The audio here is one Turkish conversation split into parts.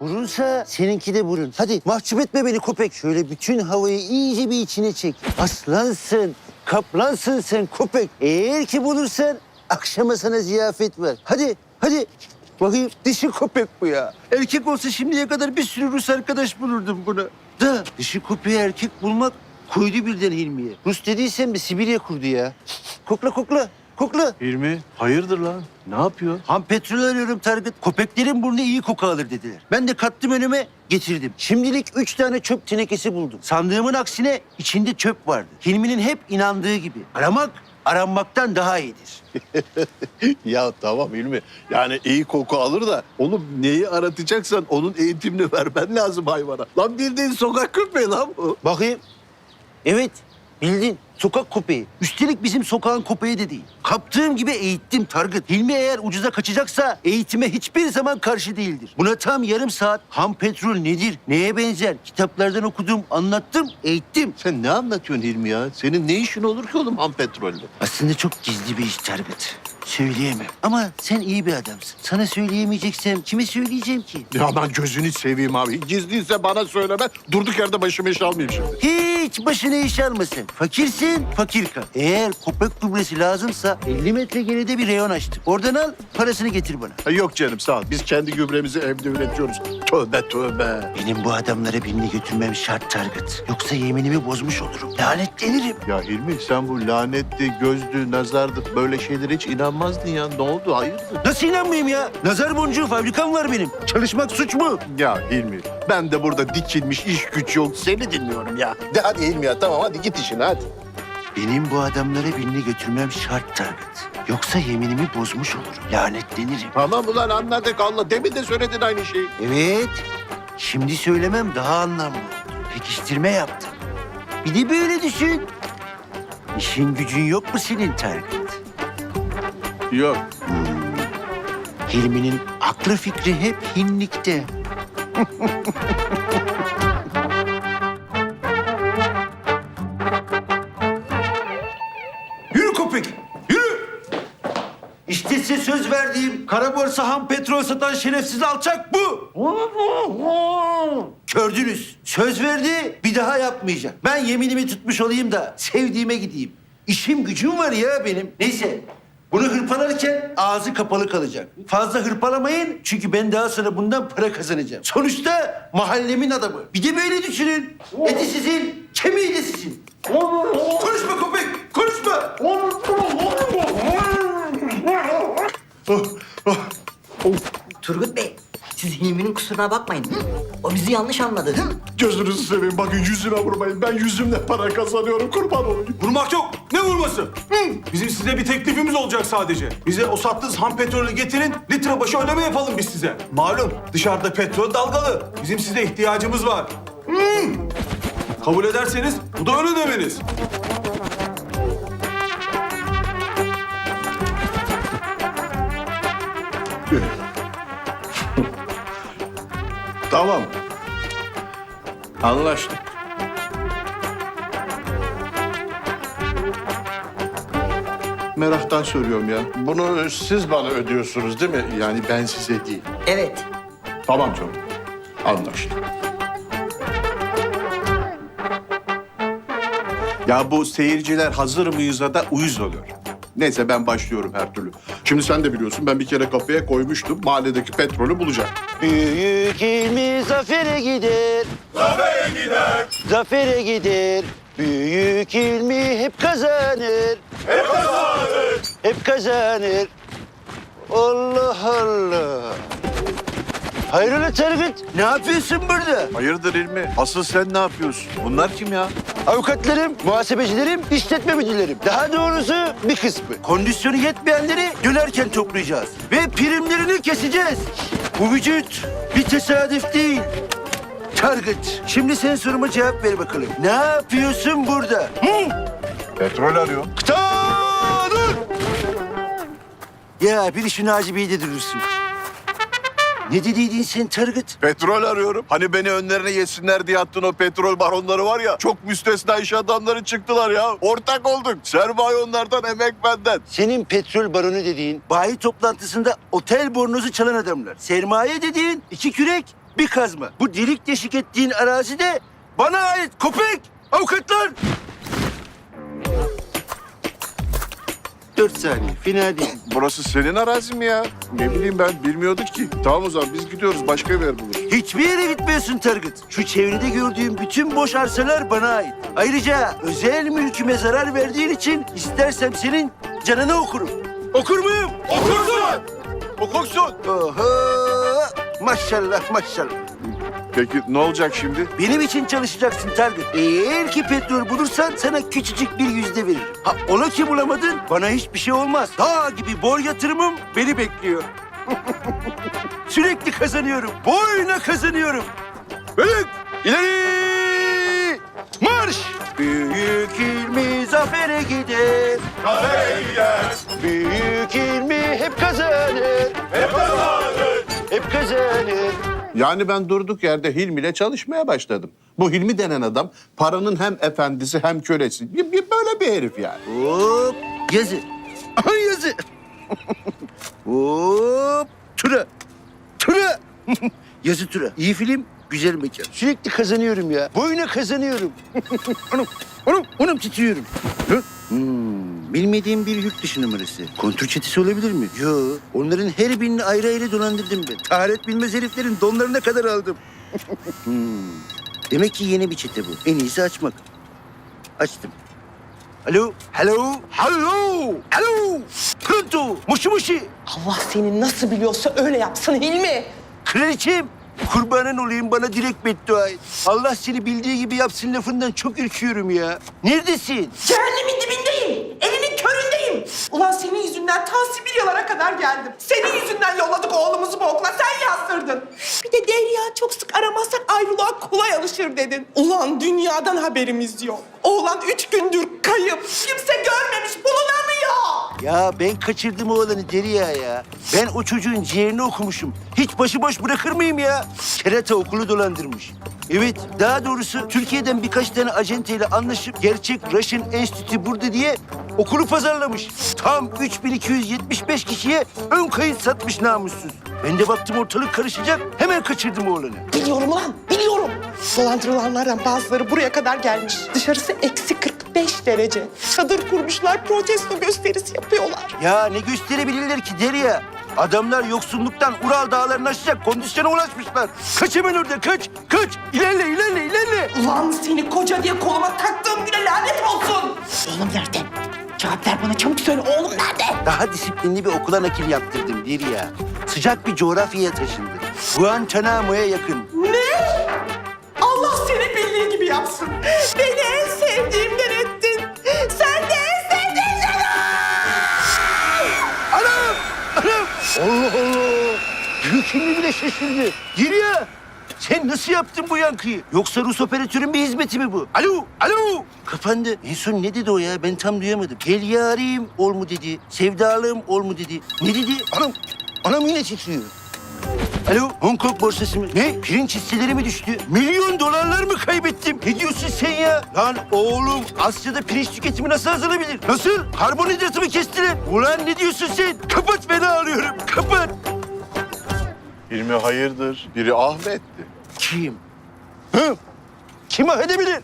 Burunsa seninki de burun. Hadi mahcup etme beni köpek. Şöyle bütün havayı iyice bir içine çek. Aslansın, kaplansın sen köpek. Eğer ki bulursan akşama sana ziyafet var. Hadi, hadi. Bakayım dişi köpek bu ya. Erkek olsa şimdiye kadar bir sürü Rus arkadaş bulurdum buna. Da dişi köpeği erkek bulmak koydu birden Hilmi'ye. Rus dediysen bir Sibirya kurdu ya. Kokla kokla, kokla. Hilmi hayırdır lan? Ne yapıyor? Ham petrol arıyorum Target. Köpeklerin burnu iyi koku alır dediler. Ben de kattım önüme getirdim. Şimdilik üç tane çöp tenekesi buldum. Sandığımın aksine içinde çöp vardı. Hilmi'nin hep inandığı gibi. Aramak aranmaktan daha iyidir. Ya tamam Hilmi. Yani iyi koku alır da onu neyi aratacaksan onun eğitimini vermen lazım hayvana. Lan bildiğin sokak köpeği lan bu. Bakayım. Evet bildin sokak köpeği. Üstelik bizim sokağın köpeği de değil. Kaptığım gibi eğittim Target. Hilmi eğer ucuza kaçacaksa eğitime hiçbir zaman karşı değildir. Buna tam yarım saat ham petrol nedir, neye benzer kitaplardan okudum, anlattım, eğittim. Sen ne anlatıyorsun Hilmi ya? Senin ne işin olur ki oğlum ham petrolle? Aslında çok gizli bir iş Target. Söyleyemem. Ama sen iyi bir adamsın. Sana söyleyemeyeceksem kime söyleyeceğim ki? Ya ben gözünü seveyim abi. Gizliyse bana söyleme. Durduk yerde başımı iş almayayım şimdi. Hiç başına iş almasın. Fakirsin, fakir kal. Eğer köpek gübresi lazımsa 50 metre geride bir reyon açtım. Oradan al, parasını getir bana. Ha, yok canım sağ ol. Biz kendi gübremizi evde üretiyoruz. Tövbe tövbe. Benim bu adamlara birini götürmem şart Target. Yoksa yeminimi bozmuş olurum. Lanetlenirim. Ya Hilmi sen bu lanetli, gözlü, nazardı böyle şeylere hiç inanmazdın ya. Ne oldu? Hayırdır? Nasıl inanmayayım ya? Nazar boncuğu fabrikam var benim. Çalışmak suç mu? Ya Hilmi ben de burada dikilmiş iş güç yok seni dinliyorum ya. De hadi Hilmi ya tamam hadi git işine hadi. Benim bu adamlara birini götürmem şart Target. Yoksa yeminimi bozmuş olurum. Lanetlenirim. Tamam ulan anladık Allah. Demin de söyledin aynı şeyi. Evet. Şimdi söylemem daha anlamlı. Pekiştirme yaptım. Bir de böyle düşün. İşin gücün yok mu senin Target? Yok. Hilmi'nin aklı fikri hep hinlikte. söz verdiğim kara borsa ham petrol satan şerefsiz alçak bu. Gördünüz. Söz verdi, bir daha yapmayacak. Ben yeminimi tutmuş olayım da sevdiğime gideyim. İşim gücüm var ya benim. Neyse, bunu hırpalarken ağzı kapalı kalacak. Fazla hırpalamayın çünkü ben daha sonra bundan para kazanacağım. Sonuçta mahallemin adamı. Bir de böyle düşünün. Eti sizin, kemiği de sizin. Konuşma köpek, konuşma. Turgut Bey, siz Hilmi'nin kusuruna bakmayın. O bizi yanlış anladı. Gözünüzü seveyim bakın yüzüme vurmayın. Ben yüzümle para kazanıyorum kurban olayım. Vurmak yok. Ne vurması? Bizim size bir teklifimiz olacak sadece. Bize o sattığınız ham petrolü getirin, litre başı ödeme yapalım biz size. Malum dışarıda petrol dalgalı. Bizim size ihtiyacımız var. Hmm. Kabul ederseniz bu da ön ödemeniz. Anlaştık. Meraktan soruyorum ya. Bunu siz bana ödüyorsunuz değil mi? Yani ben size değil. Evet. Tamam canım. Anlaştık. Ya bu seyirciler hazır mıyız'a da uyuz oluyor. Neyse ben başlıyorum her türlü. Şimdi sen de biliyorsun ben bir kere kafaya koymuştum. Mahalledeki petrolü bulacak. Büyük ilmi zafere gider. Zafere gider. Zafere gider. Büyük ilmi hep kazanır. Hep kazanır. Hep kazanır. Allah Allah. Hayrola Tarık? Ne yapıyorsun burada? Hayırdır İlmi? Asıl sen ne yapıyorsun? Bunlar kim ya? Avukatlarım, muhasebecilerim, işletme müdürlerim. Daha doğrusu bir kısmı. Kondisyonu yetmeyenleri dönerken toplayacağız. Ve primlerini keseceğiz. Bu vücut bir tesadüf değil. Target. Şimdi sen soruma cevap ver bakalım. Ne yapıyorsun burada? Hı? Petrol arıyor. Ta dur! Ya bir Bey'i de durursun. Ne dediydin sen Target? Petrol arıyorum. Hani beni önlerine yesinler diye attın o petrol baronları var ya. Çok müstesna iş adamları çıktılar ya. Ortak olduk. Sermaye onlardan, emek benden. Senin petrol baronu dediğin bayi toplantısında otel bornozu çalan adamlar. Sermaye dediğin iki kürek bir kazma. Bu delik deşik ettiğin arazi de bana ait köpek. Avukatlar. Dört saniye. Fena değil. Burası senin arazin mi ya? Ne bileyim ben bilmiyorduk ki. Tamam o zaman biz gidiyoruz başka bir yer buluruz. Hiçbir yere gitmiyorsun Targıt. Şu çevrede gördüğüm bütün boş arsalar bana ait. Ayrıca özel mülküme zarar verdiğin için istersem senin canını okurum. Okur muyum? Okursun! Okursun! Oho! Maşallah maşallah. Peki ne olacak şimdi? Benim için çalışacaksın Targıt. Eğer ki petrol bulursan sana küçücük bir yüzde veririm. Ha onu ki bulamadın bana hiçbir şey olmaz. Dağ gibi bol yatırımım beni bekliyor. Sürekli kazanıyorum. Boyuna kazanıyorum. Büyük ileri marş. Büyük ilmi zafere gider. Kahveye gider, Büyük ilmi hep kazanır. hep kazanır. Hep kazanır. Yani ben durduk yerde Hilmi ile çalışmaya başladım. Bu Hilmi denen adam paranın hem efendisi hem kölesi. Böyle bir herif yani. Hop yazı. Aha yazı. Hop tura. Tura. yazı tura. İyi film, güzel mekan. Sürekli kazanıyorum ya. Boyuna kazanıyorum. anam, anam, anam titriyorum. Hı? Hmm, bilmediğim bir yurt dışı numarası. Kontür çetesi olabilir mi? Yo. Onların her birini ayrı ayrı dolandırdım ben. Taharet bilmez heriflerin donlarına kadar aldım. hmm. Demek ki yeni bir çete bu. En iyisi açmak. Açtım. Alo, hello, hello, hello. Pronto, muşu muşu. Allah seni nasıl biliyorsa öyle yapsın Hilmi. Kraliçem, kurbanın olayım bana direkt beddua et. Allah seni bildiği gibi yapsın lafından çok ürküyorum ya. Neredesin? Cehennemin dibindeyim. Elinin köründeyim. Ulan senin yüzünden ta Sibiryalara kadar geldim. Senin yüzünden yolladık oğlumuzu bu okula. Sen yazdırdın. Bir de Derya çok sık aramazsak ayrılığa kolay alışır dedin. Ulan dünyadan haberimiz yok. Oğlan üç gündür kayıp. Kimse görmemiş, bulunamıyor. Ya ben kaçırdım oğlanı Derya ya. Ben o çocuğun ciğerini okumuşum. Hiç başıboş bırakır mıyım ya? Kerata okulu dolandırmış. Evet, daha doğrusu Türkiye'den birkaç tane acenteyle anlaşıp gerçek Russian Enstitü burada diye okulu pazarlamış. Tam 3275 kişiye ön kayıt satmış namussuz. Ben de baktım ortalık karışacak, hemen kaçırdım oğlanı. Biliyorum ulan, biliyorum. Dolandırılanlardan bazıları buraya kadar gelmiş. Dışarısı eksi 45 derece. Çadır kurmuşlar, protesto gösterisi yapıyorlar. Ya ne gösterebilirler ki Derya? Adamlar yoksulluktan Ural dağlarını aşacak kondisyona ulaşmışlar. Kaç hemen orada kaç, kaç. İlerle, ilerle, ilerle. Ulan seni koca diye koluma taktığım güne lanet olsun. Oğlum nerede? Cevap ver bana çabuk söyle oğlum nerede? Daha disiplinli bir okula nakil yaptırdım Derya. Sıcak bir coğrafyaya taşındı. Guantanamo'ya yakın. Ne? Allah seni bildiği gibi yapsın. Beni en sevdiğimden Allah Allah! Büyük ünlü bile şaşırdı. Derya! Sen nasıl yaptın bu yankıyı? Yoksa Rus operatörün bir hizmeti mi bu? Alo, alo! Kapandı. En son ne dedi o ya? Ben tam duyamadım. Gel yarim ol mu dedi. Sevdalım ol mu dedi. Ne dedi? Anam, anam yine titriyor. Alo, Hong Kong borsası mı? Ne? Pirinç hisseleri mi düştü? Milyon dolarlar mı kaybettim? Ne diyorsun sen ya? Lan oğlum, Asya'da pirinç tüketimi nasıl azalabilir? Nasıl? Karbonhidratı mı kestiler? Ulan ne diyorsun sen? Kapat beni ağlıyorum, kapat. Hilmi hayırdır? Biri ahmetti. Kim? Hı? Kim edebilir?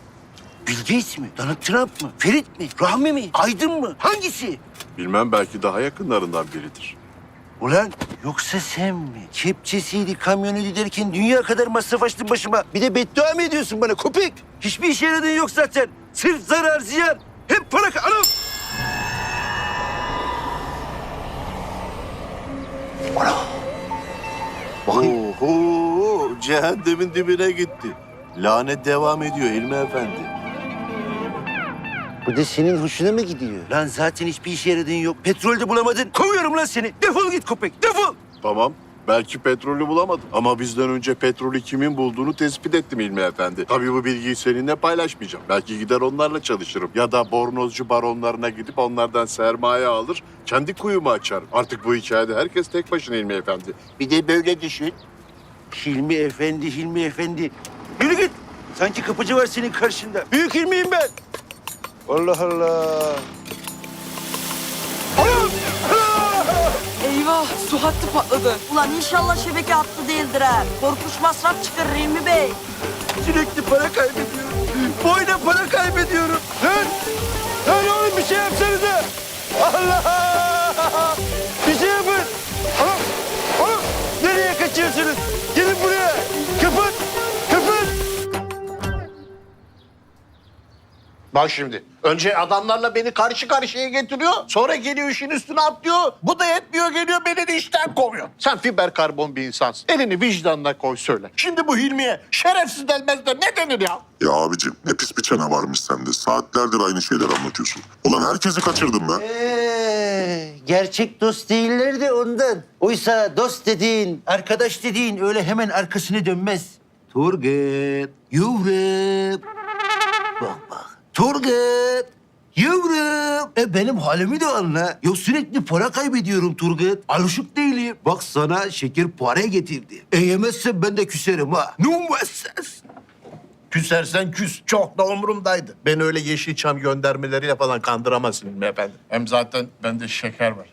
Bill Gates mi? Donald Trump mı? Ferit mi? Rahmi mi? Aydın mı? Hangisi? Bilmem belki daha yakınlarından biridir. Ulan yoksa sen mi? Kepçesiydi, kamyonu giderken dünya kadar masraf açtın başıma. Bir de beddua mı ediyorsun bana köpek? Hiçbir işe yaradığın yok zaten. Sırf zarar, ziyan. Hep para... Anam! Oho, cehennemin dibine gitti. Lanet devam ediyor Hilmi Efendi. Bu da senin hoşuna mı gidiyor? Lan zaten hiçbir işe yaradığın yok. Petrol de bulamadın. Kovuyorum lan seni. Defol git köpek, defol. Tamam. Belki petrolü bulamadım. Ama bizden önce petrolü kimin bulduğunu tespit ettim İlmi Efendi. Tabii bu bilgiyi seninle paylaşmayacağım. Belki gider onlarla çalışırım. Ya da bornozcu baronlarına gidip onlardan sermaye alır, kendi kuyumu açarım. Artık bu hikayede herkes tek başına İlmi Efendi. Bir de böyle düşün. Hilmi Efendi, Hilmi Efendi. Yürü git. Sanki kapıcı var senin karşında. Büyük Hilmi'yim ben. Allah Allah. Ah! Eyvah su hattı patladı. Ulan inşallah şebeke hattı değildir ha. Korkunç masraf çıkarır Hilmi Bey. Sürekli para kaybediyorum. Boyuna para kaybediyorum. Lan! Lan oğlum bir şey yapsanıza. Allah! Bir şey yapın. Oğlum, oğlum nereye kaçıyorsunuz? Gelin buraya. Kapat, kapat. Bak şimdi. Önce adamlarla beni karşı karşıya getiriyor. Sonra geliyor işin üstüne atlıyor. Bu da yetmiyor geliyor beni de işten kovuyor. Sen fiber karbon bir insansın. Elini vicdanına koy söyle. Şimdi bu Hilmi'ye şerefsiz denmez de ne denir ya? Ya abicim ne pis bir çene varmış sende. Saatlerdir aynı şeyler anlatıyorsun. Ulan herkesi kaçırdım ben. Ee, gerçek dost değiller de ondan. Oysa dost dediğin, arkadaş dediğin öyle hemen arkasını dönmez. Turgut, yavrum. Turgut, yavrum. E benim halimi de anla. Ya sürekli para kaybediyorum Turgut. Alışık değilim. Bak sana şeker para getirdi. E yemezsen ben de küserim ha. Umursuz? Küsersen küs. Çok da umurumdaydı. Beni öyle Yeşilçam göndermeleriyle falan kandıramazsın Hilmi Efendi. Hem zaten bende şeker var.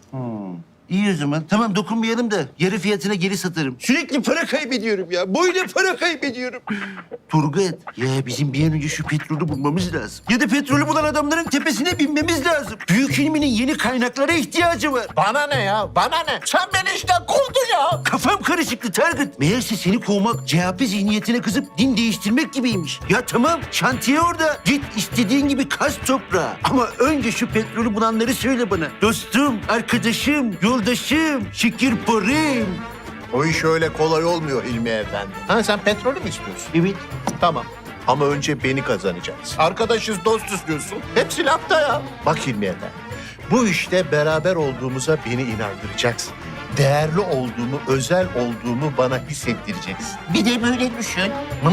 İyi o zaman. Tamam dokunmayalım da yarı fiyatına geri satarım. Sürekli para kaybediyorum ya. Boyuna para kaybediyorum. Turgut ya bizim bir an önce şu petrolü bulmamız lazım. Ya da petrolü bulan adamların tepesine binmemiz lazım. Büyük ilminin yeni kaynaklara ihtiyacı var. Bana ne ya? Bana ne? Sen beni işten kovdun ya. Kafam karışıktı Target. Meğerse seni kovmak CHP zihniyetine kızıp din değiştirmek gibiymiş. Ya tamam şantiye orada. Git istediğin gibi kaz toprağı. Ama önce şu petrolü bulanları söyle bana. Dostum, arkadaşım, yoldaşım, şekil parim. O iş öyle kolay olmuyor Hilmi Efendi. Ha sen petrolü mü istiyorsun? Evet. Tamam. Ama önce beni kazanacaksın. Arkadaşız, dostuz diyorsun. Hepsi lafta ya. Bak Hilmi Efendi. Bu işte beraber olduğumuza beni inandıracaksın. Değerli olduğumu, özel olduğumu bana hissettireceksin. Bir de böyle düşün. Hı?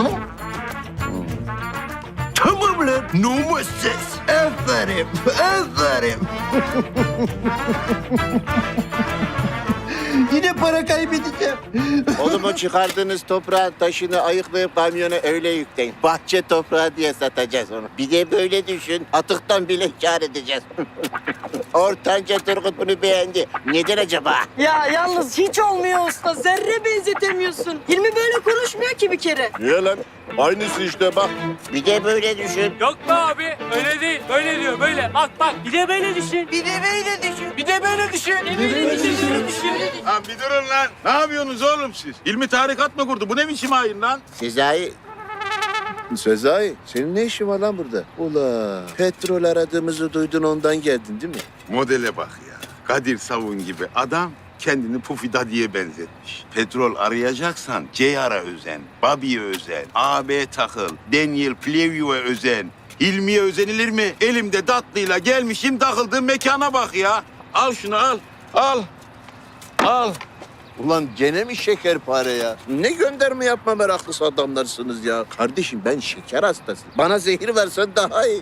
Tamam lan. Ses. Aferin. Aferin. Yine para kaybedeceğim. Oğlum o çıkardığınız toprağın taşını ayıklayıp kamyona öyle yükleyin. Bahçe toprağı diye satacağız onu. Bir de böyle düşün. Atıktan bile kar edeceğiz. Ortanca Turgut bunu beğendi. Neden acaba? Ya yalnız hiç olmuyor usta. Zerre benzetemiyorsun. Hilmi böyle konuşmuyor ki bir kere. Niye lan? Aynısı işte bak. Bir de böyle düşün. Yok be abi öyle değil böyle diyor böyle bak bak bir de böyle düşün. Bir de böyle düşün. Bir de böyle düşün. Bir de böyle düşün. Böyle düşün. Lan bir durun lan. Ne yapıyorsunuz oğlum siz? İlmi tarikat mı kurdu? Bu ne biçim hain lan? Sezai. Sezai, senin ne işin var lan burada? Ula, petrol aradığımızı duydun ondan geldin değil mi? Modele bak ya. Kadir Savun gibi adam kendini Pufida diye benzetmiş. Petrol arayacaksan Ceyar'a özen, Bobby'ye özen, AB takıl, Daniel Plevio'ya özen. Hilmi'ye özenilir mi? Elimde tatlıyla gelmişim takıldığım mekana bak ya. Al şunu al. Al. Al. Ulan gene mi şekerpare ya? Ne gönderme yapma meraklısı adamlarsınız ya. Kardeşim ben şeker hastası. Bana zehir versen daha iyi.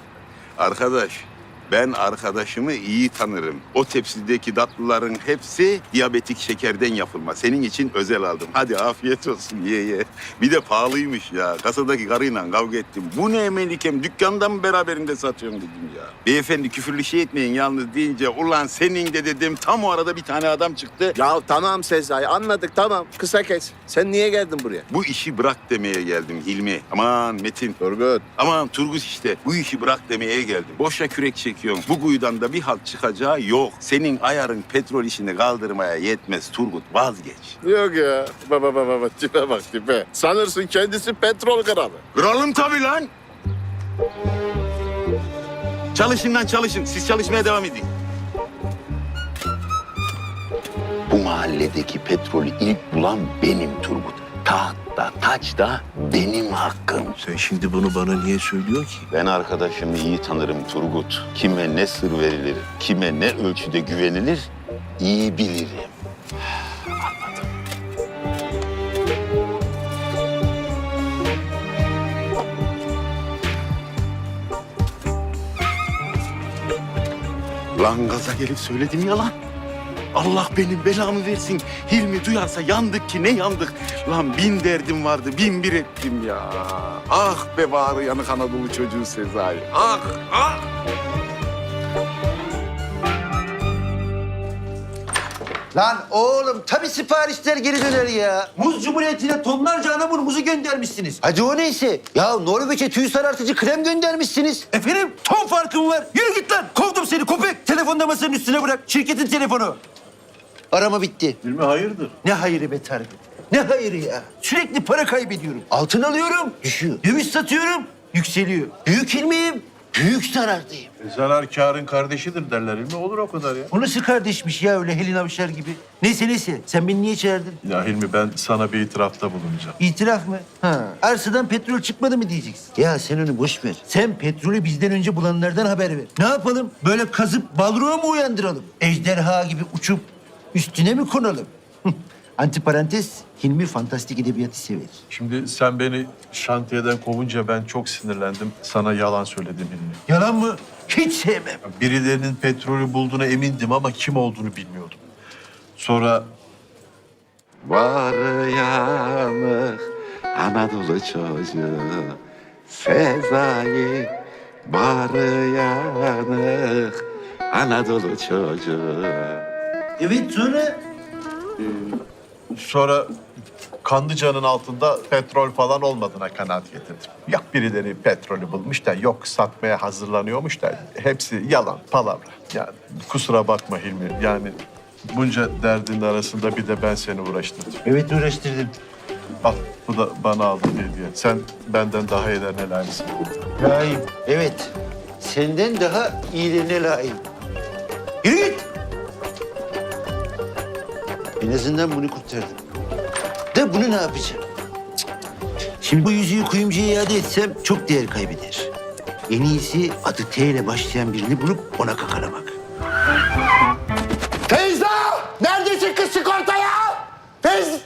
Arkadaş, ben arkadaşımı iyi tanırım. O tepsideki tatlıların hepsi diyabetik şekerden yapılma. Senin için özel aldım. Hadi afiyet olsun ye ye. Bir de pahalıymış ya. Kasadaki karıyla kavga ettim. Bu ne Melikem? Dükkanda mı beraberinde satıyorsun dedim ya. Beyefendi küfürlü şey etmeyin yalnız deyince ulan senin de dedim. Tam o arada bir tane adam çıktı. Ya tamam Sezai anladık tamam. Kısa kes. Sen niye geldin buraya? Bu işi bırak demeye geldim Hilmi. Aman Metin. Turgut. Aman Turgut işte. Bu işi bırak demeye geldim. Boşa kürek çekiyorsun. Bu kuyudan da bir halt çıkacağı yok. Senin ayarın petrol işini kaldırmaya yetmez Turgut. Vazgeç. Yok ya. Baba baba baba tipe bak tipe. Sanırsın kendisi petrol kralı. Kralım tabii lan. Çalışın lan çalışın. Siz çalışmaya devam edin. Bu mahalledeki petrolü ilk bulan benim Turgut. Taht da taç da benim hakkım. Sen şimdi bunu bana niye söylüyorsun ki? Ben arkadaşımı iyi tanırım Turgut. Kime ne sır verilir, kime ne ölçüde güvenilir iyi bilirim. Anladım. Lan gaza gelip söyledim ya lan. Allah benim belamı versin. Hilmi duyarsa yandık ki ne yandık. Lan bin derdim vardı, bin bir ettim ya. Ah be bağrı yanık Anadolu çocuğu Sezai. Ah, ah. Lan oğlum tabii siparişler geri döner ya. Muz Cumhuriyeti'ne tonlarca anamur muzu göndermişsiniz. Hadi o neyse. Ya Norveç'e tüy sarartıcı krem göndermişsiniz. Efendim ton farkım var. Yürü git lan. Kovdum seni köpek. Telefonda masanın üstüne bırak. Şirketin telefonu. Arama bitti. Hilmi hayırdır? Ne hayırı be Tarık? Ne hayırı ya? Sürekli para kaybediyorum. Altın alıyorum, düşüyor. Döviz satıyorum, yükseliyor. Büyük ilmiyim, büyük zarardayım. E, zarar kârın kardeşidir derler Hilmi. Olur o kadar ya. O nasıl kardeşmiş ya öyle Helin Avşar gibi? Neyse neyse, sen beni niye çağırdın? Ya Hilmi ben sana bir itirafta bulunacağım. İtiraf mı? Ha. Arsadan petrol çıkmadı mı diyeceksin? Ya sen onu boş ver. Sen petrolü bizden önce bulanlardan haber ver. Ne yapalım? Böyle kazıp balruğa mı uyandıralım? Ejderha gibi uçup üstüne mi konalım? Antiparantez, Hilmi fantastik edebiyatı sever. Şimdi sen beni şantiyeden kovunca ben çok sinirlendim. Sana yalan söyledim Hilmi. Yalan mı? Hiç sevmem. Birilerinin petrolü bulduğuna emindim ama kim olduğunu bilmiyordum. Sonra Var yanık Anadolu çocuğu Sezai Var yanık Anadolu çocuğu Evet sonra sonra Kanlıca'nın altında petrol falan olmadığına kanaat getirdim. Yok birileri petrolü bulmuş da yok satmaya hazırlanıyormuş da hepsi yalan, palavra. Yani kusura bakma Hilmi. Yani bunca derdin arasında bir de ben seni uğraştırdım. Evet uğraştırdım. Al bu da bana aldı hediye. Sen benden daha iyilerine layıksın. Layığım. Evet. Senden daha iyilerine layığım. Yürü git. En azından bunu kurtardım. Da bunu ne yapacağım? Şimdi bu yüzüğü kuyumcuya iade etsem çok değer kaybeder. En iyisi adı T ile başlayan birini bulup ona kakalamak. Feyza! Neredesin kız çık ortaya? Feyza!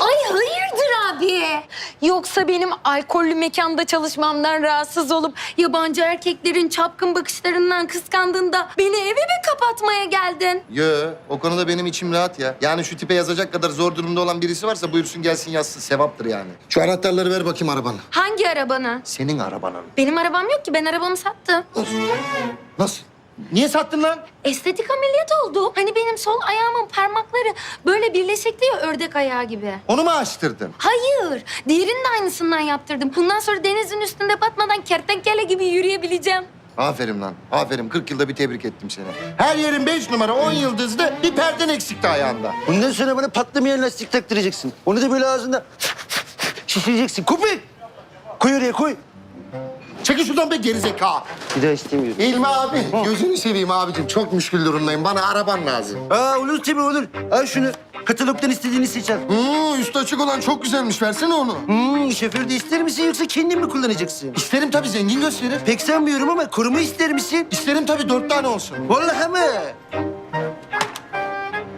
Ay hayırdır abi? Yoksa benim alkollü mekanda çalışmamdan rahatsız olup yabancı erkeklerin çapkın bakışlarından kıskandığında beni eve mi kapatmaya geldin? Yo, o konuda benim içim rahat ya. Yani şu tipe yazacak kadar zor durumda olan birisi varsa buyursun gelsin yazsın. Sevaptır yani. Şu anahtarları ver bakayım arabana. Hangi arabanı? Senin arabanın. Benim arabam yok ki ben arabamı sattım. Nasıl? Niye sattın lan? Estetik ameliyat oldu. Hani benim sol ayağımın parmakları böyle birleşikti ya ördek ayağı gibi. Onu mu açtırdın? Hayır. Diğerinin de aynısından yaptırdım. Bundan sonra denizin üstünde batmadan kertenkele gibi yürüyebileceğim. Aferin lan. Aferin. 40 yılda bir tebrik ettim seni. Her yerin 5 numara 10 yıldızlı bir perden eksikti ayağında. Bundan sonra bana patlamayan lastik taktıracaksın. Onu da böyle ağzında şişireceksin. Köpek! Koy oraya koy. Çekil şuradan be gerizekalı. Bir daha istemiyorum. İlmi abi. Gözünü seveyim abicim. Çok müşkül durumdayım. Bana araban lazım. Aa olur tabii olur. Al şunu. Katalogdan istediğini seç al. Hmm, üstü açık olan çok güzelmiş. Versene onu. Hmm, şoför de ister misin yoksa kendin mi kullanacaksın? İsterim tabii zengin gösterir. Pek sanmıyorum ama koruma ister misin? İsterim tabii dört tane olsun. Vallahi mı?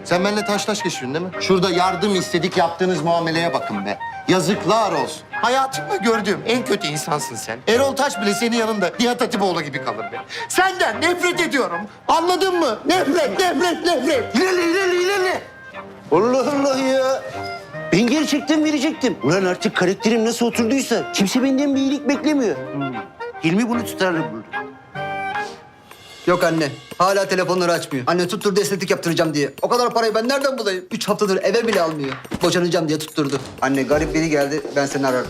Sen benimle taş taş geçiyorsun değil mi? Şurada yardım istedik yaptığınız muameleye bakın be. Yazıklar olsun. Hayatımda gördüğüm en kötü insansın sen. Erol Taş bile senin yanında Nihat Hatipoğlu gibi kalır be. Senden nefret ediyorum. Anladın mı? Nefret, nefret, nefret. İlerle ilerle ilerle. Allah Allah ya. Ben gerçekten verecektim. Ulan artık karakterim nasıl oturduysa kimse benden bir iyilik beklemiyor. Hmm. Hilmi bunu tutarlı buldu. Yok anne. Hala telefonları açmıyor. Anne tutturdu estetik yaptıracağım diye. O kadar parayı ben nereden bulayım? Üç haftadır eve bile almıyor. Boşanacağım diye tutturdu. Anne garip biri geldi. Ben seni ararım.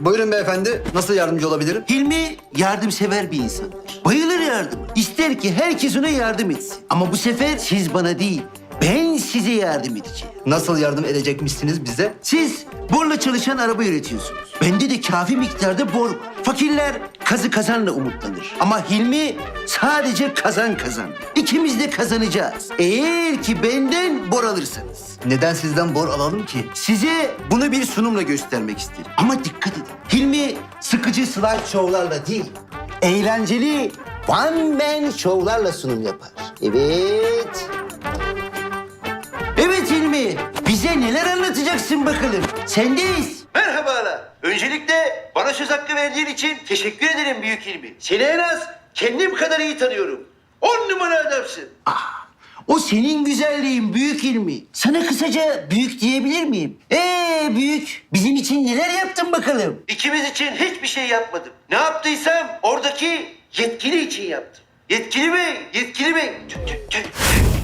Buyurun beyefendi. Nasıl yardımcı olabilirim? Hilmi yardımsever bir insandır. Bayılır yardıma. İster ki herkes ona yardım etsin. Ama bu sefer siz bana değil, ben size yardım edeceğim. Nasıl yardım edecekmişsiniz bize? Siz borla çalışan araba üretiyorsunuz. Bende de kafi miktarda bor var. Fakirler kazı kazanla umutlanır. Ama Hilmi sadece kazan kazan. İkimiz de kazanacağız. Eğer ki benden bor alırsanız. Neden sizden bor alalım ki? Size bunu bir sunumla göstermek isterim. Ama dikkat edin. Hilmi sıkıcı slide şovlarla değil, eğlenceli one man şovlarla sunum yapar. Evet. Hilmi, bize neler anlatacaksın bakalım. Sendeyiz. Merhabalar. Öncelikle bana söz hakkı verdiğin için teşekkür ederim büyük Hilmi. Seni en az kendim kadar iyi tanıyorum. On numara adamsın. Ah, o senin güzelliğin büyük ilmi. Sana kısaca büyük diyebilir miyim? Ee büyük, bizim için neler yaptın bakalım? İkimiz için hiçbir şey yapmadım. Ne yaptıysam oradaki yetkili için yaptım. Yetkili bey, yetkili bey. Tüh, tüh, tüh.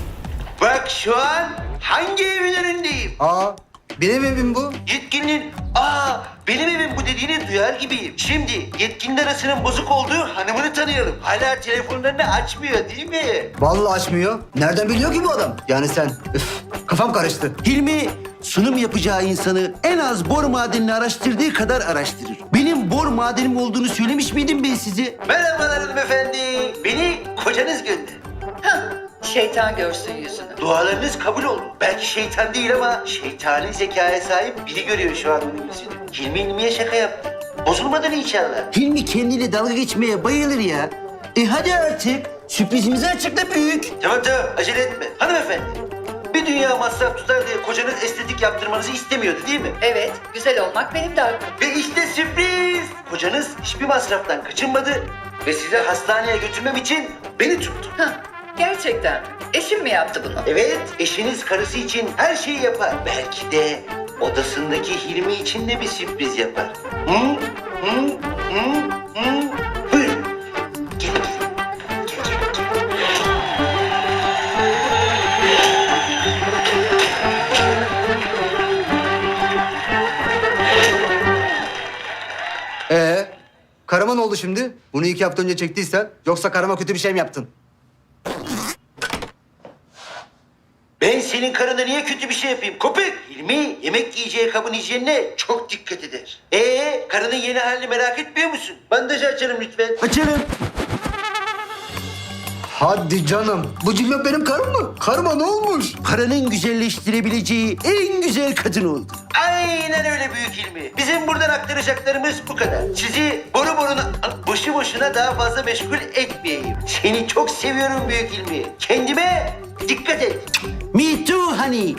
Bak şu an hangi evin önündeyim? Aa benim evim bu. Yetkinin aa benim evim bu dediğini duyar gibiyim. Şimdi yetkinin arasının bozuk olduğu hanımını tanıyalım. Hala telefonlarını açmıyor değil mi? Vallahi açmıyor. Nereden biliyor ki bu adam? Yani sen. Üf, kafam karıştı. Hilmi sunum yapacağı insanı en az bor madenini araştırdığı kadar araştırır. Benim bor madenim olduğunu söylemiş miydim ben size? Merhabalar hanımefendi. Beni kocanız gönderdi. Şeytan görsün yüzünü. Dualarınız kabul oldu. Belki şeytan değil ama şeytani zekaya sahip biri görüyor şu an onun yüzünü. Hilmi Hilmi'ye şaka yaptı. Bozulmadan inşallah. Hilmi kendiyle dalga geçmeye bayılır ya. E hadi artık sürprizimizi açıkla büyük. Tamam tamam acele etme. Hanımefendi. Bir dünya masraf tutar diye kocanız estetik yaptırmanızı istemiyordu değil mi? Evet, güzel olmak benim de hakkım. Ve işte sürpriz. Kocanız hiçbir masraftan kaçınmadı ve size hastaneye götürmem için beni tuttu. Hah, gerçekten mi? Eşim mi yaptı bunu? Evet, eşiniz karısı için her şeyi yapar. Belki de odasındaki Hilmi için de bir sürpriz yapar. Hı? Hı? Hı? Hı? Gel, gel, gel. Ee, karıma ne oldu şimdi? Bunu iki hafta önce çektiysen yoksa karıma kötü bir şey mi yaptın? Ben senin karına niye kötü bir şey yapayım? Köpek! Hilmi yemek yiyeceği kabın hijyenine çok dikkat eder. Ee, karının yeni halini merak etmiyor musun? Bandajı açalım lütfen. Açalım. Hadi canım. Bu cillop benim karım mı? Karıma ne olmuş? Paranın güzelleştirebileceği en güzel kadın oldu. Aynen öyle büyük ilmi. Bizim buradan aktaracaklarımız bu kadar. Sizi boru boruna, boşu boşuna daha fazla meşgul etmeyeyim. Seni çok seviyorum büyük ilmi. Kendime dikkat et. Me too honey.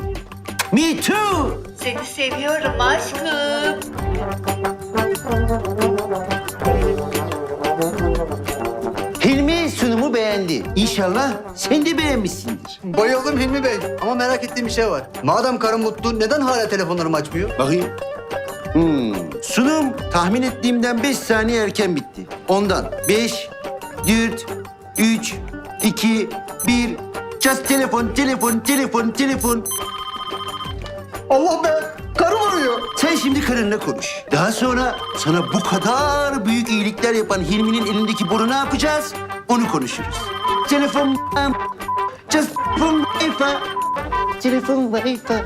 Me too. Seni seviyorum aşkım. Beğendi. İnşallah sen de beğenmişsindir. Bayıldım Hilmi Bey. Ama merak ettiğim bir şey var. Madem karım mutlu neden hala telefonlarımı açmıyor? Bakayım. Hmm. Sunum tahmin ettiğimden 5 saniye erken bitti. Ondan 5, 4, 3, 2, 1. Just telefon, telefon, telefon, telefon. Allah be! Karım arıyor. Sen şimdi karınla konuş. Daha sonra sana bu kadar büyük iyilikler yapan Hilmi'nin elindeki boru ne yapacağız? Onu konuşuruz. Telefon... Just telefon wifi. Telefon wifi.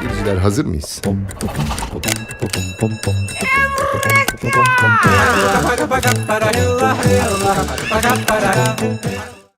Seyirciler hazır mıyız?